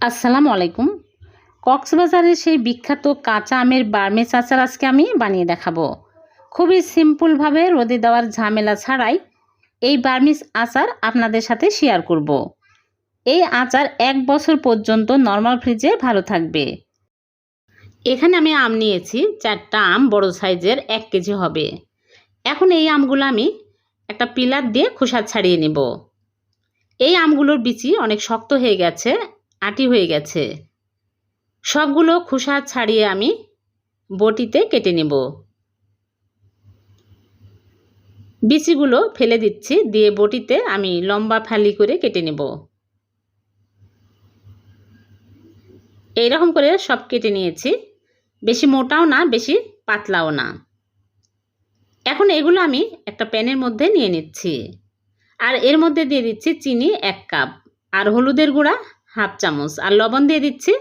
আসসালামু আলাইকুম। কক্সবাজারের সেই বিখ্যাত কাঁচা আমের বার্মেস আচার আজকে আমি বানিয়ে দেখাবো। খুবই সিম্পলভাবে রোদে দেওয়ার ঝামেলা ছাড়াই এই বার্মিস আচার আপনাদের সাথে শেয়ার করব। এই আচার এক বছর পর্যন্ত নর্মাল ফ্রিজে ভালো থাকবে। এখানে আমি আম নিয়েছি, চারটা আম, বড় সাইজের এক কেজি হবে। এখন এই আমগুলো আমি একটা পিলার দিয়ে খোসা ছাড়িয়ে নেব। এই আমগুলোর বিচি অনেক শক্ত হয়ে গেছে আটি হয়ে গেছে। সবগুলো খোসা ছাড়িয়ে আমি বটিতে কেটে নেব। বিচিগুলো ফেলে দিচ্ছি, দিয়ে বটিতে আমি লম্বা ফালি করে কেটে নেব। এইরকম করে সব কেটে নিয়েছি। বেশি মোটাও না, বেশি পাতলাও না। এখন এগুলো আমি একটা প্যানের মধ্যে নিয়ে নিচ্ছি। আর এর মধ্যে দিয়ে দিচ্ছি চিনি এক কাপ। আর হলুদের গুঁড়া হাফ চামচ। আর লবণ দিয়ে দিচ্ছি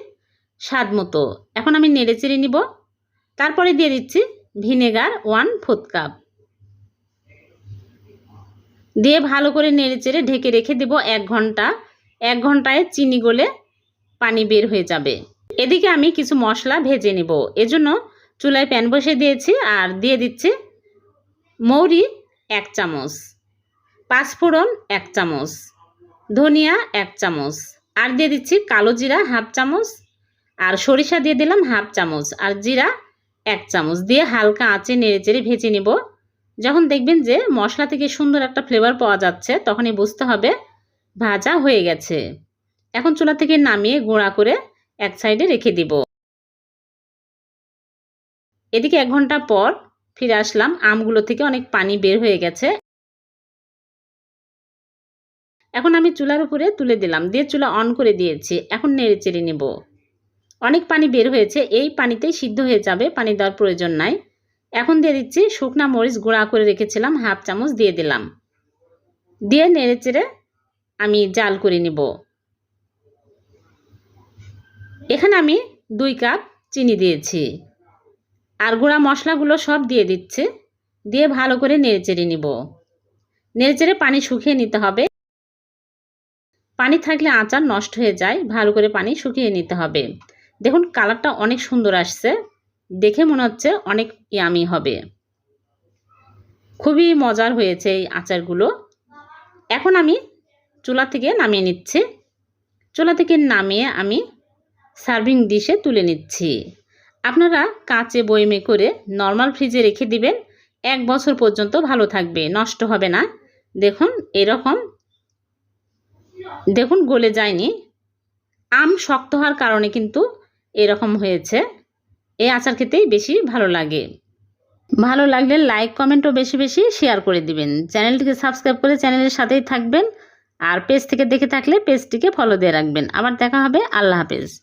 স্বাদ মতো। এখন আমি নেড়ে চেড়ে নিব। তারপরে দিয়ে দিচ্ছি ভিনেগার ওয়ান ফোর্থ কাপ। দিয়ে ভালো করে নেড়ে চেড়ে ঢেকে রেখে দেব এক ঘণ্টা। এক ঘন্টায় চিনি গলে পানি বের হয়ে যাবে। এদিকে আমি কিছু মশলা ভেজে নেব। এজন্য চুলায় প্যান বসে দিয়েছি আর দিয়ে দিচ্ছি মৌরি এক চামচ, পাঁচফোড়ন এক চামচ, ধনিয়া এক চামচ আর দিয়ে দিচ্ছি কালো জিরা হাফ চামচ, আর সরিষা দিয়ে দিলাম হাফ চামচ, আর জিরা এক চামচ। দিয়ে হালকা আঁচে নেড়ে চেড়ে ভেজে নেব। যখন দেখবেন যে মশলা থেকে সুন্দর একটা ফ্লেভার পাওয়া যাচ্ছে, তখনই বুঝতে হবে ভাজা হয়ে গেছে। এখন চুলা থেকে নামিয়ে গুঁড়া করে এক সাইডে রেখে দিব। এদিকে এক ঘণ্টা পর ফিরে আসলাম। আমগুলো থেকে অনেক পানি বের হয়ে গেছে। এখন আমি চুলার উপরে তুলে দিলাম, দিয়ে চুলা অন করে দিয়েছি, এখন নেড়ে চেড়ে নেব। অনেক পানি বের হয়েছে, এই পানিতেই সিদ্ধ হয়ে যাবে, পানি দেওয়ার প্রয়োজন নাই। এখন দিয়ে দিচ্ছি শুকনা মরিচ গুঁড়া করে রেখেছিলাম, হাফ চামচ দিয়ে দিলাম। দিয়ে নেড়ে চেড়ে আমি জাল করে নিব। এখানে আমি দুই কাপ চিনি দিয়েছি, আর গুঁড়া মশলাগুলো সব দিয়ে দিচ্ছে, দিয়ে ভালো করে নেড়ে চেড়ে নিব। নেড়ে চেড়ে পানি শুকিয়ে নিতে হবে। পানি থাকলে আচার নষ্ট হয়ে যায়, ভালো করে পানি শুকিয়ে নিতে হবে। দেখুন, কালারটা অনেক সুন্দর আসছে। দেখে মনে হচ্ছে অনেক ইয়ামি হবে। খুবই মজার হয়েছে এই আচারগুলো। এখন আমি চুলা থেকে নামিয়ে নিচ্ছি। চুলা থেকে নামিয়ে আমি সার্ভিং ডিশে তুলে নিচ্ছি। আপনারা কাঁচে বইমে করে নর্মাল ফ্রিজে রেখে দিবেন। এক বছর পর্যন্ত ভালো থাকবে, নষ্ট হবে না। দেখুন, এরকম দেখুন, গলে যায়নি। আম শক্ত হওয়ার কারণে কিন্তু এরকম হয়েছে। এই আচার খেতেই বেশি ভালো লাগে। ভালো লাগলে লাইক কমেন্টও বেশি বেশি শেয়ার করে দিবেন। চ্যানেলটিকে সাবস্ক্রাইব করে চ্যানেলের সাথেই থাকবেন। আর পেজ থেকে দেখে থাকলে পেজটিকে ফলো দিয়ে রাখবেন। আবার দেখা হবে। আল্লাহ হাফেজ।